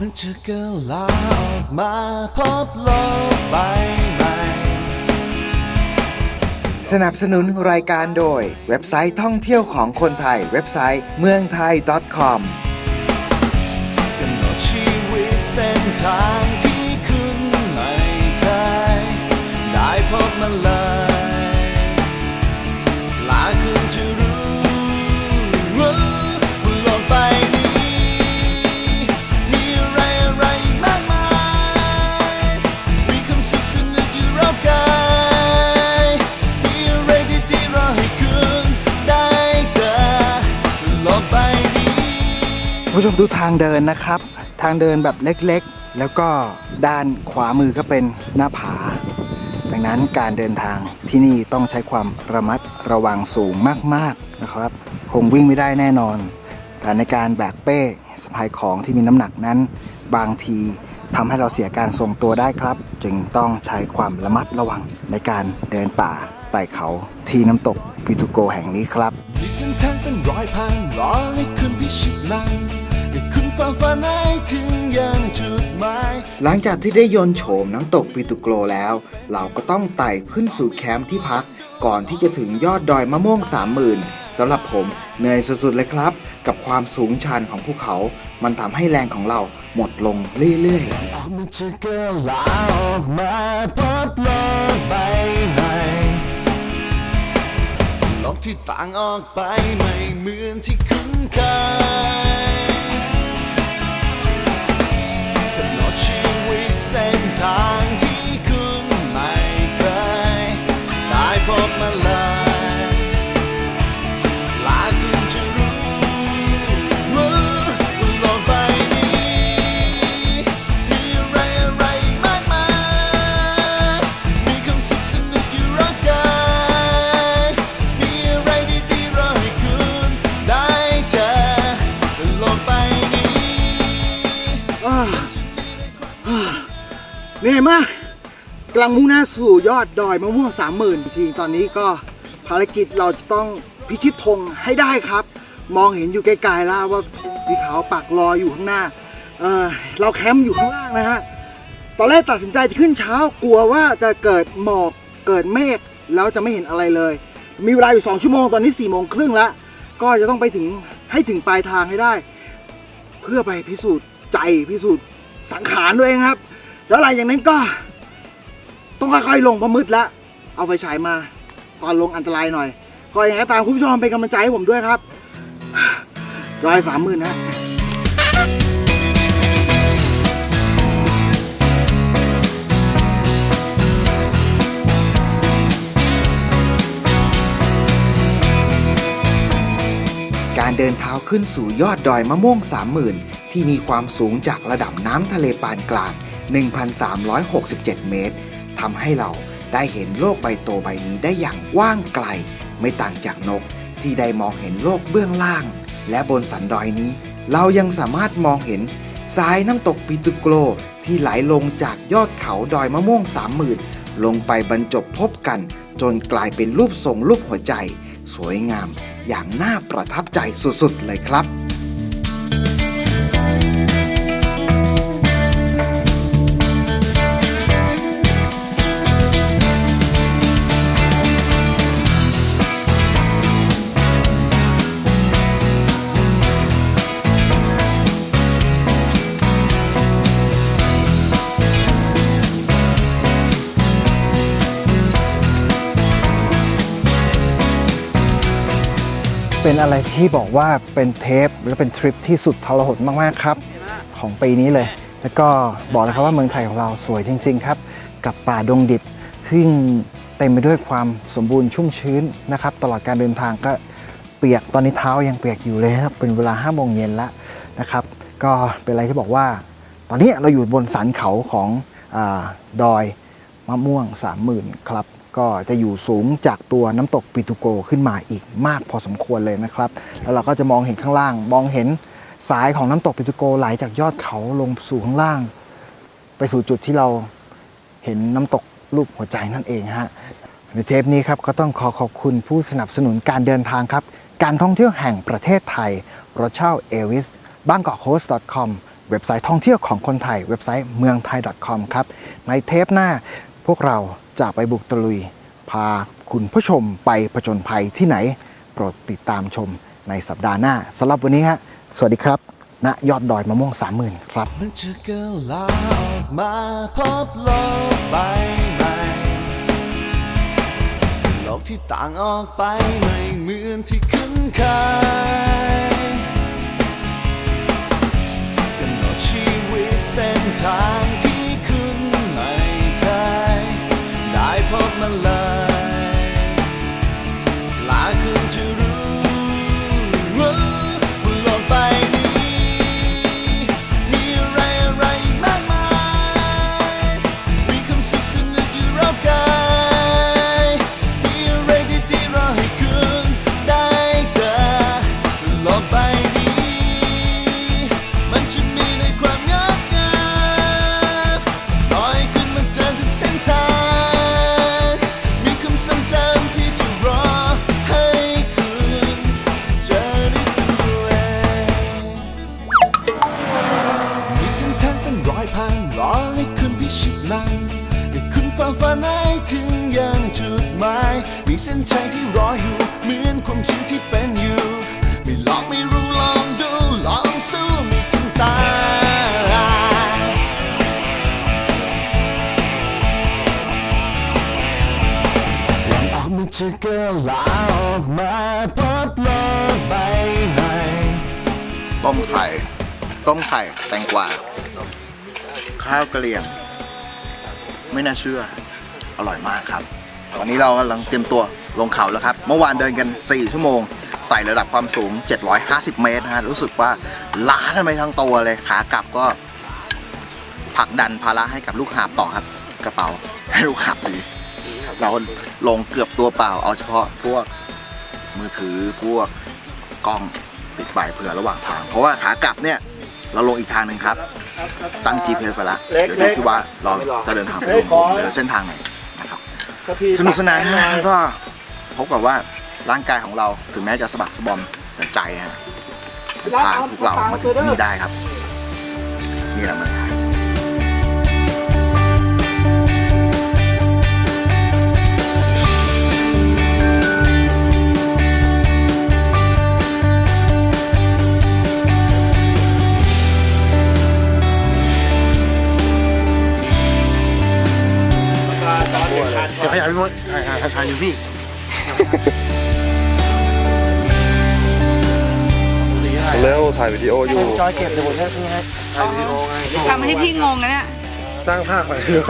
มันจะกิดลาออกมาพบโลกใบใหม่ สนับสนุนรายการโดย เว็บไซต์ท่องเที่ยวของคนไทย เว็บไซต์เมืองไทย .com กำหนดชีวิตเส้นทาง ผู้ชมดูทางเดินนะครับ ทางเดินแบบเล็กๆ แล้วก็ด้านขวามือก็เป็นหน้าผา ดังนั้นการเดินทางที่นี่ต้องใช้ความระมัดระวังสูงมากๆนะครับ คงวิ่งไม่ได้แน่นอน แต่ในการแบกเป้สะพายของที่มีน้ำหนักนั้น บางทีทำให้เราเสียการทรงตัวได้ครับ จึงต้องใช้ความระมัดระวังในการเดินป่าไต่เขาที่น้ำตกปิทูโกแห่งนี้ครับ มีเส้นทางเป็นร้อยพันรอให้คุณพิชิตมันให้คุณฝ่าฟันให้ถึงยังจุดหมาย หลังจากที่ได้ยนต์โฉมน้ำตกปิตุโกรแล้ว เราก็ต้องไต่ขึ้นสู่แคมป์ที่พัก ก่อนที่จะถึงยอดดอยมะม่วงสามหมื่นสำหรับผมเหนื่อยสุดๆเลยครับ กับความสูงชันของภูเขา มันทำให้แรงของเราหมดลงเรื่อยๆออกมาจะเกิดลาออกมาพบโลกใบใหม่โลกที่ต่างออกไปไม่เหมือนที่คุ้นเคย เหนื่อยมากกำลังมุ่งหน้าสู่ยอดดอยมะม่วงสามหมื่นทีตอนนี้ก็ภารกิจเราจะต้องพิชิตธงให้ได้ครับ มองเห็นอยู่ไกลๆแล้วว่าสีขาวปักรออยู่ข้างหน้าเเราแคมป์อยู่ข้างล่างนะฮะตอนแรกตัดสินใจจะขึ้นเช้ากลัวว่าจะเกิดหมอกเกิดเมฆแล้วจะไม่เห็นอะไรเลย มีเวลาอยู่ 2 ชั่วโมงตอนนี้4ี่โมงครึ่งแล้ว ก็จะต้องไปถึงให้ถึงปลายทางให้ได้ เพื่อไปพิสูจน์ ใจพิสูจน์สังขารด้วเองครับ แล้วหลังจากนั้นก็ ต้องค่อยๆลงพอมืดแล้วเอาไฟฉายมาตอนลงอันตรายหน่อย ก็อย่างไรตามคุณผู้ชมเป็นกำลังใจให้ผมด้วยครับจอยสามหมื่นนะ เดินเท้าขึ้นสู่ยอดดอยมะม่วง30,000 ที่มีความสูงจากระดับน้ำทะเลปานกลาง 1,367 เมตรทำให้เราได้เห็นโลกใบโตใบนี้ได้อย่างกว้างไกล ไม่ต่างจากนก ที่ได้มองเห็นโลกเบื้องล่าง และบนสันดอยนี้ เรายังสามารถมองเห็นสายน้ำตกปิตุโกรที่ไหลลงจากยอดเขาดอยมะม่วง30,000 ลงไปบรรจบพบกัน จนกลายเป็นรูปทรงรูปหัวใจ สวยงาม อย่างน่าประทับใจสุดๆเลยครับ เป็นอะไรที่บอกว่าเป็นเทปหรือเป็นทริปที่สุดทรหดมากๆครับ ของปีนี้เลย แล้วก็บอกเลยครับว่าเมืองไทยของเราสวยจริง ๆ ครับ กับป่าดงดิบซึ่งเต็มไปด้วยความสมบูรณ์ชุ่มชื้นนะครับ ตลอดการเดินทางก็เปียกตอนนี้เท้ายังเปียกอยู่เลยครับเป็นเวลา5้าโมงเย็นแล้วนะครับ ก็เป็นอะไรที่บอกว่า ตอนนี้เราอยู่บนสันเขาของอดอยมะม่วง 30,000 ครับ ก็จะอยู่สูงจากตัวน้ำตกปิตุโกขึ้นมาอีกมากพอสมควรเลยนะครับ แล้วเราก็จะมองเห็นข้างล่าง มองเห็นสายของน้ำตกปิตุโกไหลจากยอดเขาลงสู่ข้างล่าง ไปสู่จุดที่เราเห็นน้ำตกรูปหัวใจนั่นเองฮะในเทปนี้ครับก็ต้องขอขอบคุณผู้สนับสนุนการเดินทางครับ การท่องเที่ยวแห่งประเทศไทยรถเช่าเอวิสบ้างกอกโฮสต์ .com เว็บไซต์ท่องเที่ยวของคนไทย เว็บไซต์เมืองไทย .com ครับ ในเทปหน้า พวกเราจะไปบุกตะลุย พาคุณผู้ชมไปผจญภัยที่ไหน โปรดติดตามชมในสัปดาห์หน้าสำหรับวันนี้ฮะสวัสดีครับณยอดดอยมะม่วงสามหมื่นครับมันจะเกิดลาออกมาพบโลกใบใหม่โลกที่ต่างออกไปไม่เหมือนที่คุ้นเคยกำหนดชีวิตเส้นทางที่ มีเส้นชัยที่รออยู่เหมือนความจริงที่เป็นอยู่ ไม่ลองไม่รู้ลองดูลองสู้ไม่ถึงตายลองออกมาเจอเกิลาออกมาพบโลกใบใหม่ต้มไข่ ต้มไข่ แตงกวา ข้าวกะเหรี่ยง ไม่น่าเชื่อ อร่อยมากครับ ตอนนี้เรากำลังเตรียมตัว ลงเขาแล้วครับ เมื่อวานเดินกัน 4 ชั่วโมงไต่ระดับความสูง 750 เมตรนะฮะรู้สึกว่าล้ากันไปทั้งตัวเลยขากลับก็ผลักดันภาระให้กับลูกหาบต่อครับกระเป๋าให้ลูกหาบดีเราลงเกือบตัวเปล่า เอาเฉพาะพวกมือถือพวกกล้องติดไปเผื่อระหว่างทาง เพราะว่าขากลับเนี่ยเราลงอีกทางหนึ่งครับ ตั้ง GPS ไปแล้วเดี๋ยวดูซิว่าเราจะเดินทางไปลงหรือเส้นทางไหนนะครับสนุกสนานฮะแล้วก็ พบกับว่าร่างกายของเราถึงแม้จะสะบักสะบอมแต่ใจฮะพาพวกเรามาถึงที่นี่ได้ครับ นี่แหละมัน เร็วถ่ายวิดีโออยู่ จอยเก็บเดี๋ยวผมจะนี่ให้ถ่ายวิดีโอไงทำให้พี่งงนะเนี่ย สร้างภาพไปเดี๋ยว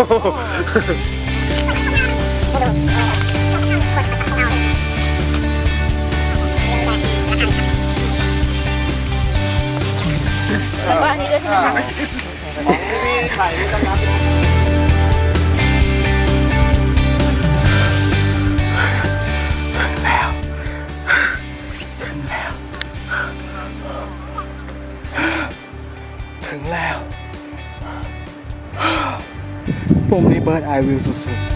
บ้านนี้ด้วยใช่ไหมถึง ถึงแล้ว ปุ่มนี้เบิร์ดไอวิวสุดๆ